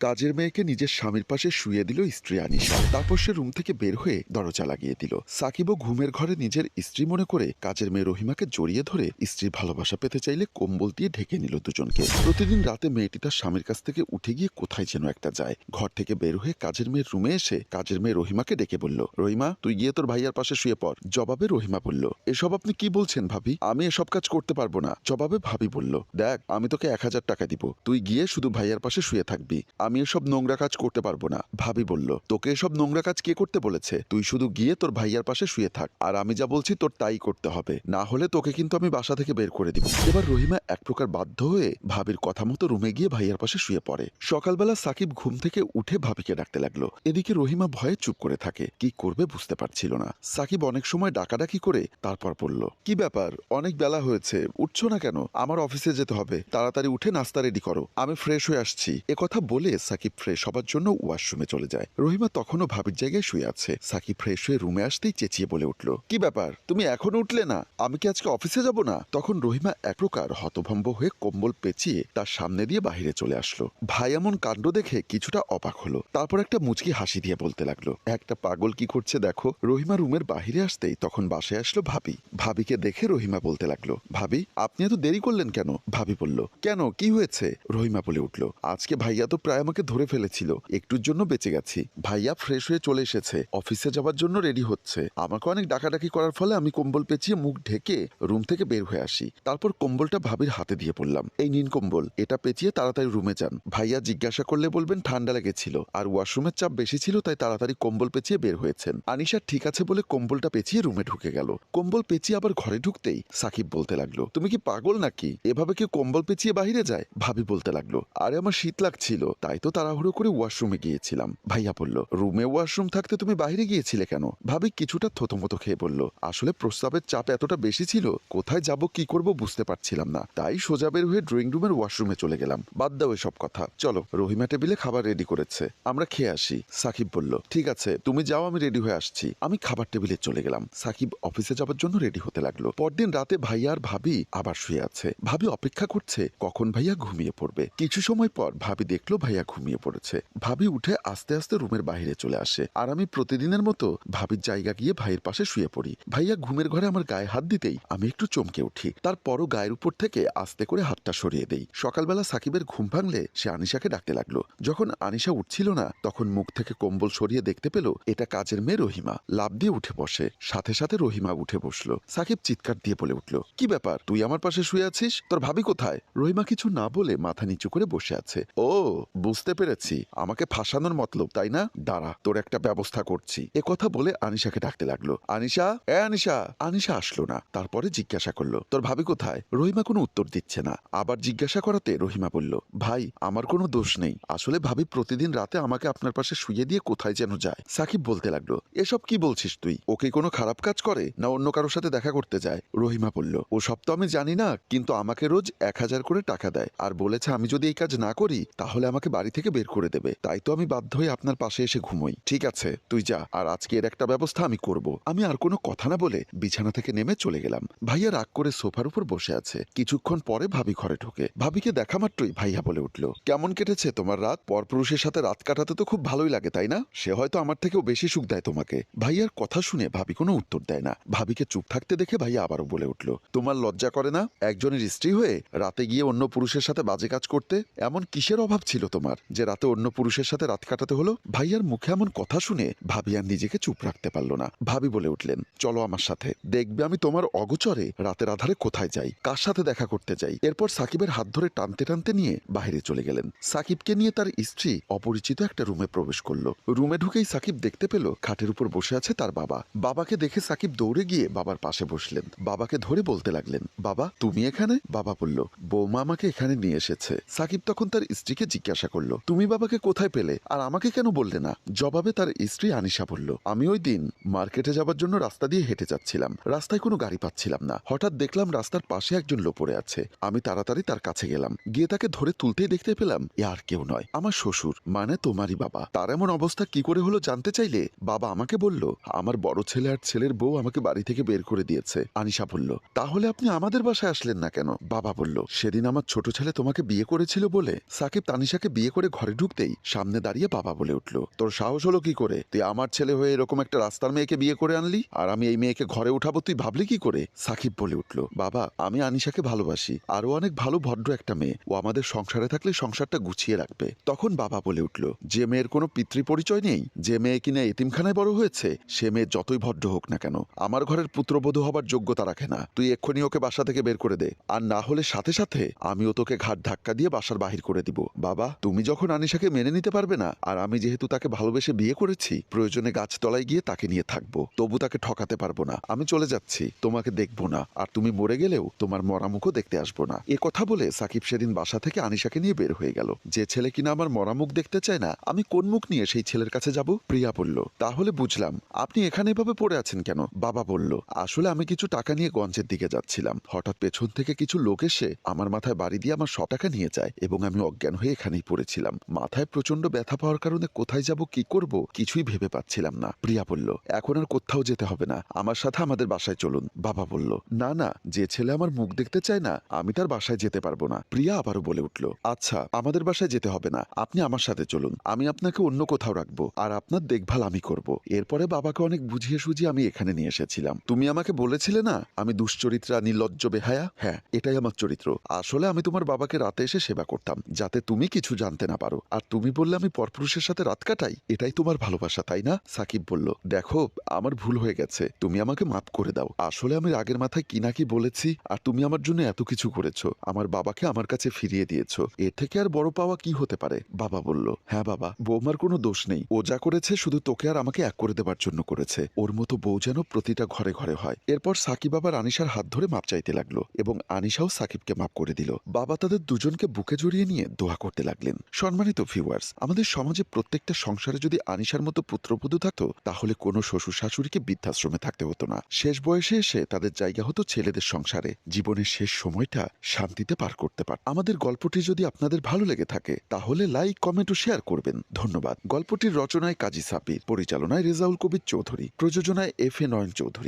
কাজের মেয়েকে নিজের স্বামীর পাশে শুয়ে দিল স্ত্রী আনিশা তারপর সে রুম থেকে বের হয়ে দরজা লাগিয়ে দিল। সাকিবও ঘুমের ঘরে নিজের স্ত্রী মনে করে কাজের মেয়ে রহিমাকে জড়িয়ে ধরে স্ত্রীর ভালোবাসা পেতে চাইলে কম্বল দিয়ে ঢেকে নিল দুজনকে। প্রতিদিন রাতে মেয়েটি তার স্বামীর কাছ থেকে উঠে গিয়ে কোথায় যেন একটা যায়। ঘর থেকে বের হয়ে কাজের মেয়ের রুমে এসে কাজের মেয়ে রহিমাকে ডেকে বলল, রহিমা, তুই গিয়ে তোর ভাইয়ার পাশে শুয়ে পড়। জবাবে রহিমা বলল, এসব আপনি কি বলছেন ভাবি? আমি এসব কাজ করতে পারব না। জবাবে ভাবি বলল, দেখ, আমি তোকে এক হাজার টাকা দিব। তুই গিয়ে শুধু ভাইয়ার পাশে শুয়ে থাকবি। আমি এসব নোংরা কাজ করতে পারব না, ভাবি বলল। তোকে এসব নোংরা কাজ কে করতে বলেছে? তুই শুধু গিয়ে তোর ভাইয়ার পাশে শুয়ে থাক। আর আমি যা বলছি তোর তাই করতে হবে। না হলে তোকে কিন্তু আমি বাসা থেকে বের করে দিব। এবার রহিমা এক প্রকার বাধ্য হয়ে ভাবির কথা মতো রুমে গিয়ে ভাইয়ার পাশে শুয়ে পড়ে। সকালবেলা সাকিব ঘুম থেকে উঠে ভাবিকে ডাকতে লাগল। এদিকে রহিমা ভয়ে চুপ করে থাকে। কি করবে বুঝতে পারছিল না। সাকিব অনেক সময় ডাকাডাকি করে তারপর বলল, কি ব্যাপার? অনেক বেলা হয়েছে। উঠছো না কেন? আমার অফিসে যেতে হবে। তাড়াতাড়ি উঠে নাস্তা রেডি করো। আমি ফ্রেশ হয়ে আসছি। কথা বলে সাকিব ফ্রেশ হবার জন্য ওয়াশরুমে চলে যায়। রহিমা তখনও ভাবির জায়গায় শুয়ে আছে। সাকিব ফ্রেশ হয়ে রুমে আসতেই চেঁচিয়ে বলে উঠল, কি ব্যাপার? তুমি এখনও উঠলে না? আমি কি আজকে অফিসে যাব না? তখন রহিমা এক প্রকার হতভম্ব হয়ে কম্বল পেঁচিয়ে তার সামনে দিয়ে বাহিরে চলে আসলো। ভাই এমন কাণ্ড দেখে কিছুটা অবাক হলো। তারপর একটা মুচকি হাসি দিয়ে বলতে লাগল, একটা পাগল কি করছে দেখো? রহিমা রুমের বাহিরে আসতেই তখন বাসায় আসলো ভাবি। ভাবিকে দেখে রহিমা বলতে লাগল, ভাবি, আপনি এত দেরি করলেন কেন? ভাবি বলল, কেন? কি হয়েছে? রহিমা বলে উঠল, আজকে ভাইয়া তো প্রায় আমাকে ধরে ফেলেছিল। একটুর জন্য বেঁচে গেছি। ভাইয়া ফ্রেশ হয়ে চলে এসেছে। অফিসে যাওয়ার জন্য রেডি হচ্ছে। আমাকে অনেক ডাকাডাকি করার ফলে আমি কম্বল পেঁচিয়ে মুখ ঢেকে রুম থেকে বের হয়ে আসি। তারপর কম্বলটা ভাবির হাতে দিয়ে পড়লাম। এই নিন কম্বল। এটা পেঁচিয়ে তাড়াতাড়ি রুমে যান। ভাইয়া জিজ্ঞাসা করলে বলবেন, ঠান্ডা লেগেছিল। আর ওয়াশরুমের চাপ বেশি ছিল, তাই তাড়াতাড়ি কম্বল পেঁচিয়ে বের হয়েছেন। আনিশা, ঠিক আছে বলে কম্বলটা পেঁচিয়ে রুমে ঢুকে গেল। কম্বল পেঁচিয়ে আবার ঘরে ঢুকতেই সাকিব বলতে লাগল, তুমি কি পাগল নাকি? এভাবে কি কম্বল পেঁচিয়ে বাহিরে যায়? ভাবি বলতে লাগল, আরে, আমার শীত লাগছিল, তাই তো তাড়াহুড়ো করে ওয়াশরুমে গিয়েছিলাম। ভাইয়া বলল, রুমে ওয়াশরুম থাকতে তুমি বাইরে গিয়েছিলে কেন? ভাবি কিছুটা থতমতো খেয়ে বলল, আসলে প্রস্তাবের চাপ এতটা বেশি ছিল, কোথায় যাব, কি করব বুঝতে পারছিলাম না। তাই সোজা বের হয়ে ড্রয়িং রুমের ওয়াশরুমে চলে গেলাম। বাদ দাও এসব কথা। চলো, রহিমা টেবিলে খাবার রেডি করেছে। আমরা খেয়ে আসি। সাকিব বলল, ঠিক আছে, তুমি যাও, আমি রেডি হয়ে আসছি। আমি খাবার টেবিলে চলে গেলাম। সাকিব অফিসে যাওয়ার জন্য রেডি হতে লাগল। পরদিন রাতে ভাইয়া আর ভাবি আবার শুয়ে আছে। ভাবি অপেক্ষা করছে, কখন ভাইয়া ঘুমিয়ে পড়বে। কিছু সময় পর ভাবি দেখল ভাইয়া ঘুমিয়ে পড়েছে। ভাবি উঠে আস্তে আস্তে রুমের বাইরে চলে আসে। আর আমি প্রতিদিনের মতো ভাবির জায়গা গিয়ে ভাইয়ের পাশে শুয়ে পড়ি। ভাইয়া ঘুমের ঘরে আমার গায়ে হাত দিতেই আমি একটু চমকে উঠি। তারপরও গায়ের উপর থেকে আস্তে করে হাতটা সরিয়ে দেই। সকালবেলা সাকিবের ঘুম ভাঙলে সে আনিশাকে ডাকতে লাগল। যখন আনিশা উঠছিল না, তখন মুখ থেকে কম্বল সরিয়ে দেখতে পেল, এটা কাজের মেয়ে রহিমা। লাভ দিয়ে উঠে বসে। সাথে সাথে রহিমা উঠে বসল। সাকিব চিৎকার দিয়ে বলে উঠল, কি ব্যাপার? তুই আমার পাশে শুয়ে আছিস? তোর ভাবি কোথায়? রহিমা কিছু না বলে মাথা নিচু করে বসে আছে। ও বুঝতে পেরেছি। আমাকে ফাঁসানোর মতলব, তাই না? দাঁড়া, তোর একটা ব্যবস্থা করছি। এ কথা বলে আনিশাকে ডাকতে লাগল। আনিশা? এ আনিশা! আনিশা আসলো না। তারপরে জিজ্ঞাসা করল, তোর ভাবি কোথায়? রহিমা কোনো উত্তর দিচ্ছে না। আবার জিজ্ঞাসা করাতে রহিমা বলল, ভাই, আমার কোনো দোষ নেই। আসলে ভাবি প্রতিদিন রাতে আমাকে আপনার পাশে শুয়ে দিয়ে কোথায় যেন যায়। সাকিব বলতে লাগল, এসব কি বলছিস তুই? ওকে কোনো খারাপ কাজ করে না অন্য কারোর সাথে দেখা করতে যায়? রহিমা বলল ও সব তো আমি জানি না, কিন্তু আমাকে রোজ এক হাজার করে টাকা দেয়। আর বলেছে আমি যদি এই কাজ না করি, তাহলে আমাকে বাড়ি থেকে বের করে দেবে। তাই তো আমি বাধ্য হয়ে আপনার পাশে এসে ঘুমোই। ঠিক আছে, তুই যা। আর আজকে এর একটা ব্যবস্থা আমি করব। আমি আর কোনো কথা না বলে বিছানা থেকে নেমে চলে গেলাম। ভাইয়া রাগ করে সোফার উপর বসে আছে। কিছুক্ষণ পরে ভাবি ঘরে ঢোকে। ভাবিকে দেখা মাত্রই ভাইয়া বলে উঠল, কেমন কেটেছে তোমার রাত? পরপুরুষের সাথে রাত কাটাতে তো খুব ভালোই লাগে, তাই না? সে হয়তো আমার থেকেও বেশি সুখ দেয় তোমাকে। ভাইয়ার কথা শুনে ভাবি কোনো উত্তর দেয় না। ভাবিকে চুপ থাকতে দেখে ভাইয়া আবারও বলে উঠল, তোমার লজ্জা করে না? একজনের স্ত্রী হয়ে রাতে গিয়ে অন্য পুরুষের সাথে বাজে কাজ করতে? এমন কিসের অভাব ছিল তোমার? যে রাতে অন্য পুরুষের সাথে রাত কাটাতে হলো, ভাইয়ার মুখে এমন কথা শুনে ভাবি আর নিজেকে চুপ রাখতে পারল না। ভাবি বলে উঠলেন, চলো আমার সাথে। দেখবে আমি তোমার অগোচরে রাতের আধারে কোথায় যাই। কার সাথে দেখা করতে যাই? এরপর সাকিবের হাত ধরে টানতে টানতে নিয়ে বাহিরে চলে গেলেন। সাকিবকে নিয়ে তার স্ত্রী অপরিচিত একটা রুমে প্রবেশ করল। রুমে ঢুকেই সাকিব দেখতে পেল, খাটের উপর বসে আছে তার বাবা। বাবাকে দেখে সাকিব দৌড়ে গিয়ে বাবার পাশে বসলেন। বাবাকে ধরে বলতে লাগলেন, বাবা, তুমি এখানে? বাবা বলল, বৌমা আমাকে এখানে নিয়ে এসেছে। সাকিব তখন তার স্ত্রীকে জিজ্ঞাসা করল। তুমি বাবাকে কোথায় পেলে? আর আমাকে কেন বললে না? জবাবে তার স্ত্রী আনিশা বলল, আমি ওই দিন মার্কেটে যাবার জন্য রাস্তা দিয়ে হেঁটে যাচ্ছিলাম। রাস্তায় কোনো গাড়ি পাচ্ছিলাম না। হঠাৎ দেখলাম রাস্তার পাশে একজন লোক পড়ে আছে। আমি তাড়াতাড়ি তার কাছে গেলাম। গিয়ে তাকে ধরে তুলতেই দেখতে পেলাম, এ আর কেউ নয়। আমার শ্বশুর মানে তোমারই বাবা। তার এমন অবস্থা কি করে হলো জানতে চাইলে, বাবা আমাকে বলল, আমার বড় ছেলে আর ছেলের বউ আমাকে বাড়ি থেকে বের করে দিয়েছে। আনিশা বলল, তাহলে আপনি আমাদের বাসায় আসলেন না কেন? বাবা বলল, সেদিন আমার ছোট ছেলে তোমাকে বিয়ে করেছিল বলে সাকিব তানিশাকে বিয়ে বিয়ে করে ঘরে ঢুকতেই সামনে দাঁড়িয়ে বাবা বলে উঠল, তোর সাহস হলো কি করে? তুই আমার ছেলে হয়ে এরকম একটা রাস্তার মেয়েকে বিয়ে করে আনলি? আর আমি এই মেয়েকে ঘরে উঠাবো, তুই ভাবলি কি করে? সাকিব বলে উঠল, বাবা, আমি আনিশাকে ভালোবাসি। আরও অনেক ভালো, ভদ্র একটা মেয়ে। ও আমাদের সংসারে থাকলে সংসারটা গুছিয়ে রাখবে। তখন বাবা বলে উঠল, যে মেয়ের কোনো পিতৃ পরিচয় নেই, যে মেয়ে কিনা এতিমখানায় বড় হয়েছে, সে মেয়ে যতই ভদ্র হোক না কেন, আমার ঘরের পুত্রবধূ হবার যোগ্যতা রাখে না। তুই এক্ষুনি ওকে বাসা থেকে বের করে দে। আর না হলে সাথে সাথে আমিও তোকে ঘাট ধাক্কা দিয়ে বাসার বাহির করে দিব। বাবা, তুমি যখন আনিশাকে মেনে নিতে পারবে না, আর আমি যেহেতু তাকে ভালোবেসে বিয়ে করেছি, প্রয়োজনে গাছতলায় গিয়ে তাকে নিয়ে থাকব। তবু তাকে ঠকাতে পারব না। আমি চলে যাচ্ছি, তোমাকে দেখব না। আর তুমি মরে গেলেও তোমার মরামুখও দেখতে আসব না। এ কথা বলে সাকিব সেদিন বাসা থেকে আনিশাকে নিয়ে বের হয়ে গেল। যে ছেলে কিনা আমার মরামুখ দেখতে চায় না, আমি কোন মুখ নিয়ে সেই ছেলের কাছে যাব? প্রিয়া বলল, তাহলে বুঝলাম। আপনি এখানে এভাবে পড়ে আছেন কেন? বাবা বলল, আসলে আমি কিছু টাকা নিয়ে গঞ্জের দিকে যাচ্ছিলাম। হঠাৎ পেছন থেকে কিছু লোক এসে আমার মাথায় বাড়ি দিয়ে আমার সব টাকা নিয়ে যায় এবং আমি অজ্ঞান হয়ে এখানেই পড়েছিলাম মাথায় প্রচণ্ড ব্যথা পাওয়ার কারণে কোথায় যাব, কি করব, কিছুই ভেবে পাচ্ছিলাম না। প্রিয়া বলল, এখন আর কোথাও যেতে হবে না। আমার সাথে আমাদের বাসায় চলুন। বাবা বলল, না না, যে ছেলে আমার মুখ দেখতে চায় না, আমি তার বাসায় যেতে পারব না। প্রিয়া আবারও বলে উঠল আচ্ছা আমাদের বাসায় যেতে হবে না। আপনি আমার সাথে চলুন। আমি আপনাকে অন্য কোথাও রাখব আর আপনার দেখভাল আমি করব। এরপরে বাবাকে অনেক বুঝিয়ে সুঝিয়ে আমি এখানে নিয়ে এসেছিলাম। তুমি আমাকে বলেছিলে না, আমি দুশ্চরিত্রা, নির্লজ্জ, বেহায়া? হ্যাঁ এটাই আমার চরিত্র। আসলে আমি তোমার বাবাকে রাতে এসে সেবা করতাম, যাতে তুমি কিছু জানতে না পারো। আর তুমি বললে আমি পরপুরুষের সাথে রাত কাটাই? এটাই তোমার ভালোবাসা, তাই না? সাকিব বলল, দেখো, আমার ভুল হয়ে গেছে। তুমি আমাকে মাফ করে দাও। আসলে আমি রাগের মাথায় কি না কি বলেছি, আর তুমি আমার জন্য এত কিছু করেছ। আমার বাবাকে আমার কাছে ফিরিয়ে দিয়েছ। এর থেকে আর বড় পাওয়া কি হতে পারে? বাবা বলল হ্যাঁ বাবা, বৌমার কোনো দোষ নেই। ও যা করেছে শুধু তোকে আর আমাকে এক করে দেবার জন্য করেছে। ওর মতো বউ যেন প্রতিটা ঘরে ঘরে হয়। এরপর সাকিব আবার আনিশার হাত ধরে মাপ চাইতে লাগল এবং আনিশাও সাকিবকে মাপ করে দিল। বাবা তাদের দুজনকে বুকে জড়িয়ে নিয়ে দোয়া করতে লাগলেন। সম্মানিত ভিউয়ার্স আমাদের সমাজে প্রত্যেকটা সংসারে যদি আনিশার মতো পুত্রবধূ থাকতো, তাহলে কোনো শ্বশুর শাশুড়িকে বৃদ্ধাশ্রমে থাকতে হতো না। শেষ বয়সে এসে তাদের জায়গা হতো ছেলেদের সংসারে। জীবনের শেষ সময়টা শান্তিতে পার করতে পার আমাদের গল্পটি যদি আপনাদের ভালো লেগে থাকে, তাহলে লাইক কমেন্ট ও শেয়ার করবেন। ধন্যবাদ। গল্পটির রচনায় কাজী সাপির পরিচালনায় রেজাউল কবির চৌধুরী, প্রযোজনায় এফ এ নয়ন চৌধুরী।